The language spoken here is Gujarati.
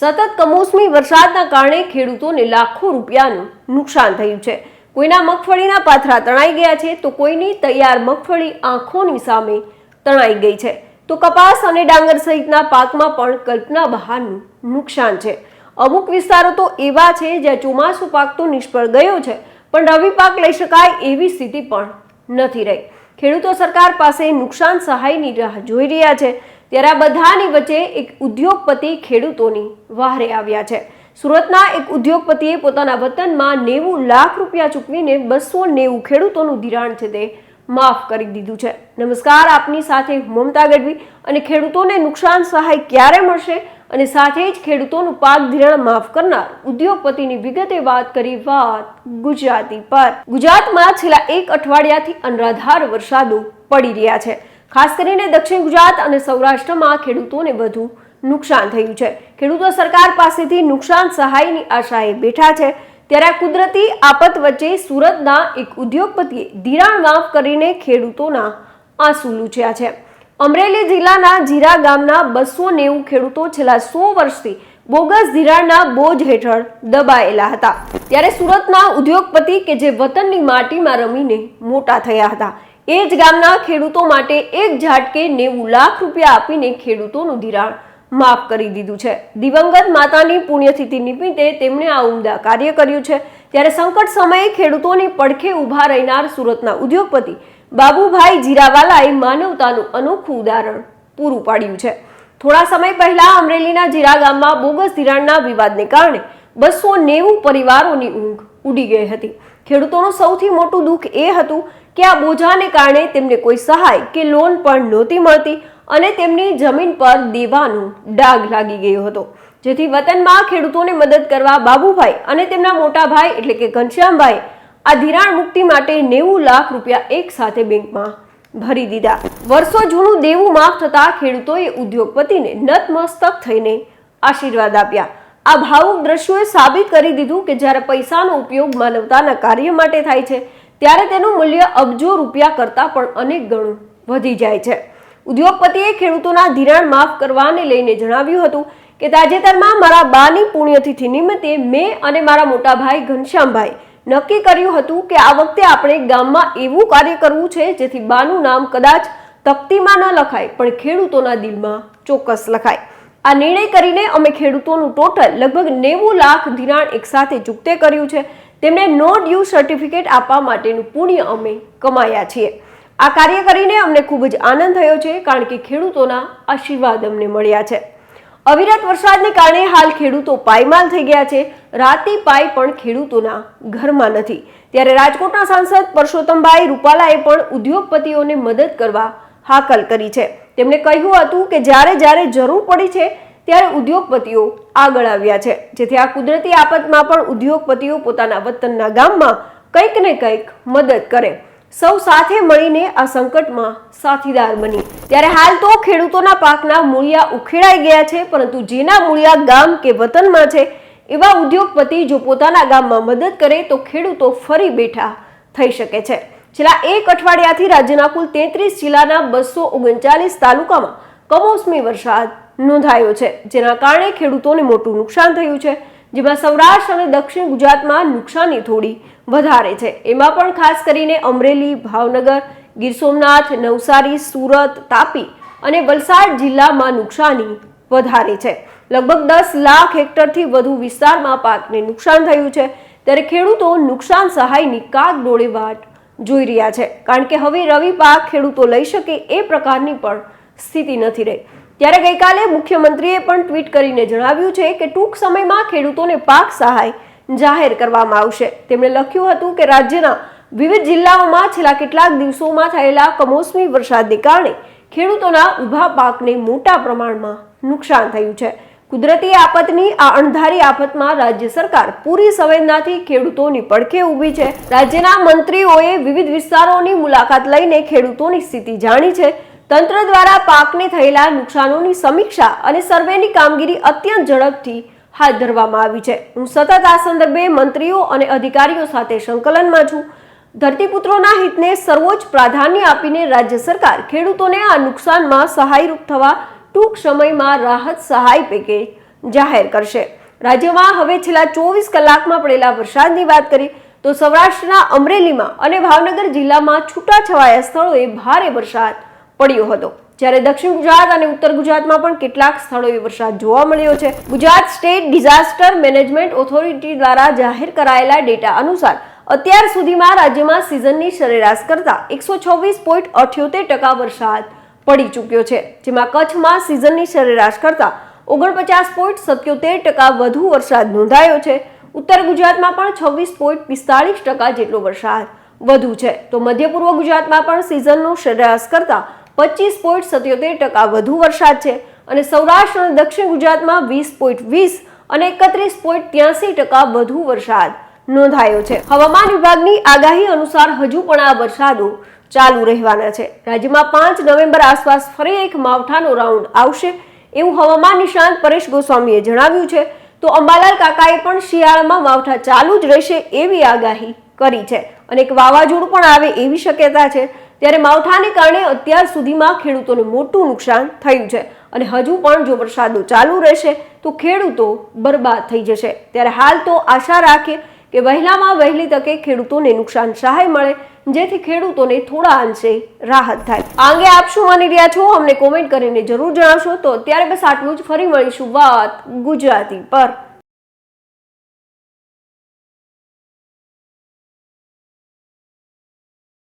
સતત કમોસમી વરસાદના કારણે ખેડૂતોને લાખો રૂપિયાનું નુકસાન થયું છે. કોઈના મગફળીના પાથરા તણાઈ ગયા છે તો કોઈની તૈયાર મગફળી આંખોની સામે તણાઈ ગઈ છે. તો કપાસ અને ડાંગર સહિતના પાકમાં પણ કલ્પના બહારનું નુકસાન છે. અમુક વિસ્તારો તો એવા છે જ્યાં ચોમાસું પાક તો નિષ્ફળ ગયો છે, પણ રવિ પાક લઈ શકાય એવી સ્થિતિ પણ નથી રહી. ખેડૂતો સરકાર પાસે નુકસાન સહાયની રાહ જોઈ રહ્યા છે. ત્યારે આ બધાની વચ્ચે એક ઉદ્યોગપતિ ખેડૂતોની વહારે આવ્યા છે. સુરતના એક ઉદ્યોગપતિએ પોતાના વતનમાં નેવું લાખ રૂપિયા ચૂકવીને બસો નેવું ખેડૂતોનું ધિરાણ છે તે માફ કરી દીધું છે. નમસ્કાર, આપની સાથે મમતા ગઢવી અને ખેડૂતોને નુકસાન સહાય ક્યારે મળશે અને સાથે જ ખેડૂતોનું પાક ધિરાણ માફ કરનાર ઉદ્યોગપતિની વિગતે વાત કરી વાત ગુજરાતી પર. ગુજરાતમાં છેલ્લા એક અઠવાડિયાથી અનરાધાર વરસાદો પડી રહ્યા છે. ખાસ કરીને દક્ષિણ ગુજરાત અને સૌરાષ્ટ્રમાં ખેડૂતોને વધુ નુકસાન થયું છે. ખેડૂતો સરકાર પાસેથી નુકસાન સહાયની આશાએ બેઠા છે. ત્યારે કુદરતી આફત વચ્ચે સુરતના એક ઉદ્યોગપતિએ ધિરાણ માફ કરીને ખેડૂતોના આંસુ લૂછ્યા છે. અમરેલી જિલ્લાના જીરા ગામના બસો નેવું ખેડૂતો છેલ્લા સો વર્ષથી બોગસ ધિરાણના બોજ હેઠળ દબાયેલા હતા. ત્યારે સુરતના ઉદ્યોગપતિ કે જે વતનની માટીમાં રમીને મોટા થયા હતા. એ જ ગામના ખેડૂતો માટે એક ઝાટકે નેવું લાખ રૂપિયા આપીને ખેડૂતોનું ધિરાણ માફ કરી દીધું છે. દિવંગત માતાની પુણ્યતિથિ નિમિત્તે તેમણે આ ઉમદા કાર્ય કર્યું છે. ત્યારે સંકટ સમયે ખેડૂતોની પડખે ઊભા રહેનાર સુરતના ઉદ્યોગપતિ બાબુભાઈ જીરાવાલાએ માનવતાનું અનોખું ઉદાહરણ પૂરું પાડ્યું છે. થોડા સમય પહેલા અમરેલીના જીરા ગામમાં બોગસ ધિરાણના વિવાદને કારણે બસો નેવું પરિવારોની ઊંઘ ઉડી ગઈ હતી. ખેડૂતોનું સૌથી મોટું દુઃખ એ હતું કે આ બોજાને કારણે તેમને કોઈ સહાય કે લોન પણ નહોતી મળતી અને તેમની જમીન પર દેવાનું ડાઘ લાગી ગયો હતો. જેથી વતનમાં ખેડૂતોને મદદ કરવા બાબુભાઈ અને તેમના મોટા ભાઈ એટલે કે ઘનશ્યામભાઈ આ ધિરાણ મુક્તિ માટે નેવું લાખ રૂપિયા એક સાથે બેંકમાં ભરી દીધા. વર્ષો જૂનું દેવું માફ થતા ખેડૂતોએ ઉદ્યોગપતિને નતમસ્તક થઈને આશીર્વાદ આપ્યા. આ ભાવુક દ્રશ્યોએ સાબિત કરી દીધું કે જ્યારે પૈસાનો ઉપયોગ માનવતાના કાર્ય માટે થાય છે ત્યારે તેનું મૂલ્ય અબજો રૂપિયા કરતાં પણ અનેક ગણું વધી જાય છે. ઉદ્યોગપતિએ ખેડૂતોના ધિરાણ માફ કરવાને લઈને જણાવ્યું હતું કે તાજેતરમાં મારા બાની પુણ્યતિથિ નિમિત્તે મેં અને મારા મોટા ભાઈ ઘનશ્યામભાઈ નક્કી કર્યું હતું કે આ વખતે આપણે ગામમાં એવું કાર્ય કરવું છે જેથી બાનું નામ કદાચ તકતીમાં ન લખાય, પણ ખેડૂતોના દિલમાં ચોક્કસ લખાય. આ નિર્ણય કરીને અમે ખેડૂતોનું ટોટલ લગભગ નેવું લાખ ધિરાણ એકસાથે ચૂકતે કર્યું છે. તેમને નો ડ્યુ સર્ટિફિકેટ આપવા માટેનું પુણ્ય અમે કમાયા છીએ. આ કાર્ય કરીને અમને ખૂબ જ આનંદ થયો છે, કારણ કે ખેડૂતોના આશીર્વાદ અમને મળ્યા છે. અવિરત વરસાદને કારણે હાલ ખેડૂતો પાયમાલ થઈ ગયા છે. રાતી પાય પણ ખેડૂતોના ઘરમાં નથી. ત્યારે રાજકોટના સાંસદ પરસોત્તમભાઈ રૂપાલાએ પણ ઉદ્યોગપતિઓને મદદ કરવા હાકલ કરી છે. તેમણે કહ્યું હતું કે જ્યારે જ્યારે જરૂર પડી છે ત્યારે ઉદ્યોગપતિઓ આગળ આવ્યા છે. જેથી આ કુદરતી આફતમાં પણ ઉદ્યોગપતિઓ પોતાના વતનના ગામમાં કંઈક ને કંઈક મદદ કરે. સૌ સાથે મળીને આ સંકટમાં સાથીદાર બની. ત્યારે હાલ તો ખેડૂતોના પાકના મૂળિયા ઉખેડાઈ ગયા છે, પરંતુ જેના મૂળિયા ગામ કે વતનમાં છે, એવા ઉદ્યોગપતિ જો પોતાના ગામમાં મદદ કરે તો ખેડૂતો ફરી બેઠા થઈ શકે છે. છેલ્લા એક અઠવાડિયાથી રાજ્યના કુલ તેત્રીસ જિલ્લાના બસો ઓગણચાલીસ તાલુકામાં કમોસમી વરસાદ નોંધાયો છે, જેના કારણે ખેડૂતોને મોટું નુકસાન થયું છે, જેમાં સૌરાષ્ટ્ર અને દક્ષિણ ગુજરાતમાં નુકસાની થોડી વધારે છે. એમાં પણ ખાસ કરીને અમરેલી, ભાવનગર, ગીર સોમનાથ, નવસારી, સુરત, તાપી અને વલસાડ જિલ્લામાં નુકસાની વધારે છે. લગભગ દસ લાખ હેક્ટરથી વધુ વિસ્તારમાં પાકને નુકસાન થયું છે, ત્યારે ખેડૂતો નુકસાન સહાયની કાગ ડોળે વાટ જોઈ રહ્યા છે. કારણ કે હવે રવિ પાક ખેડૂતો લઈ શકે એ પ્રકારની પણ સ્થિતિ નથી રહી. ત્યારે ગઈકાલે મુખ્યમંત્રીએ પણ ટ્વીટ કરીને જણાવ્યું છે કે ટૂંક સમયમાં ખેડૂતોને પાક સહાય જાહેર કરવામાં આવશે. તેમણે લખ્યું હતું કે રાજ્યના વિવિધ જિલ્લાઓમાં છેલ્લા કેટલાક દિવસોમાં થયેલા કમોસમી વરસાદને કારણે ખેડૂતોના ઊભા પાકને મોટા પ્રમાણમાં નુકસાન થયું છે. કુદરતી આફતની આ અણધારી આફતમાં રાજ્ય સરકાર પૂરી સંવેદનાથી ખેડૂતોની પડખે ઊભી છે. રાજ્યના મંત્રીઓએ વિવિધ વિસ્તારોની મુલાકાત લઈને ખેડૂતોની સ્થિતિ જાણી છે. તંત્ર દ્વારા પાકને થયેલા નુકસાનોની સમીક્ષા અને સર્વેની કામગીરી અત્યંત ઝડપથી હાથ ધરવામાં આવી છે. હું સતત આ સંદર્ભે મંત્રીઓ અને અધિકારીઓ સાથે સંકલનમાં છું. ધરતીપુત્રોના હિતને સર્વોચ્ચ પ્રાધાન્ય આપીને રાજ્ય સરકાર ખેડૂતોને આ નુકસાનમાં સહાયરૂપ થવા ટૂંક સમયમાં રાહત સહાય પેકેજ જાહેર કરશે. રાજ્યમાં હવે છેલ્લા ચોવીસ કલાકમાં પડેલા વરસાદની વાત કરી, તો સૌરાષ્ટ્રના અમરેલીમાં અને ભાવનગર જિલ્લામાં છૂટાછવાયા સ્થળોએ ભારે વરસાદ પડ્યો હતો. જ્યારે દક્ષિણ ગુજરાત અને ઉત્તર ગુજરાતમાં પણ કેટલાક સ્થળોએ વરસાદ જોવા મળ્યો છે. Gujarat State Disaster Management Authority દ્વારા જાહેર કરાયેલા ડેટા અનુસાર, અત્યાર સુધીમાં રાજ્યમાં સિઝનની સરેરાશ કરતા એકસો છવ્વીસ પોઈન્ટ અઠ્યોતેર ટકા વરસાદ પડી ચૂક્યો છે. જેમાં કચ્છમાં સિઝનની સરેરાશ કરતા ઓગણપચાસ પોઈન્ટ સત્યોતેર ટકા વધુ વરસાદ નોંધાયો છે. ઉત્તર ગુજરાતમાં પણ છવ્વીસ પોઈન્ટ પિસ્તાળીસ ટકા જેટલો વરસાદ વધુ છે. તો મધ્ય પૂર્વ ગુજરાતમાં પણ સિઝનનો સરેરાશ કરતા પચીસ પોઈન્ટ સત્યોતેર ટકા વધુ વરસાદ છે અને સૌરાષ્ટ્ર અને દક્ષિણ ગુજરાતમાં વીસ પોઈન્ટ વીસ અને એકત્રીસ પોઈન્ટ ત્યાસી ટકા વધુ વરસાદ નોંધાયો છે. હવામાન વિભાગની આગાહી અનુસાર હજુ પણ આ વરસાદો ચાલુ રહેવાના છે. રાજ્યમાં પાંચ નવેમ્બર આસપાસ ફરી એક માવઠાનો રાઉન્ડ આવશે એવું હવામાન નિષ્ણાંત પરેશ ગોસ્વામીએ જણાવ્યું છે. તો અંબાલાલ કાકાએ પણ શિયાળામાં માવઠા ચાલુ જ રહેશે એવી આગાહી કરી છે અને એક વાવાઝોડું પણ આવે એવી શક્યતા છે. ત્યારે માવઠાને કારણે અત્યાર સુધીમાં ખેડૂતોને મોટું નુકસાન થયું છે. અને હજુ પણ જો વરસાદો ચાલુ રહેશે, તો ખેડૂતો બરબાદ થઈ જશે. ત્યારે હાલ તો આશા રાખે કે વહેલામાં વહેલી તકે ખેડૂતોને નુકસાન સહાય મળે, જેથી ખેડૂતોને થોડા અંશે રાહત થાય. આ અંગે આપ શું માની રહ્યા છો? અમને કોમેન્ટ કરીને જરૂર જણાવશો. તો અત્યારે બસ આટલું જ. ફરી મળીશું વાત ગુજરાતી પર.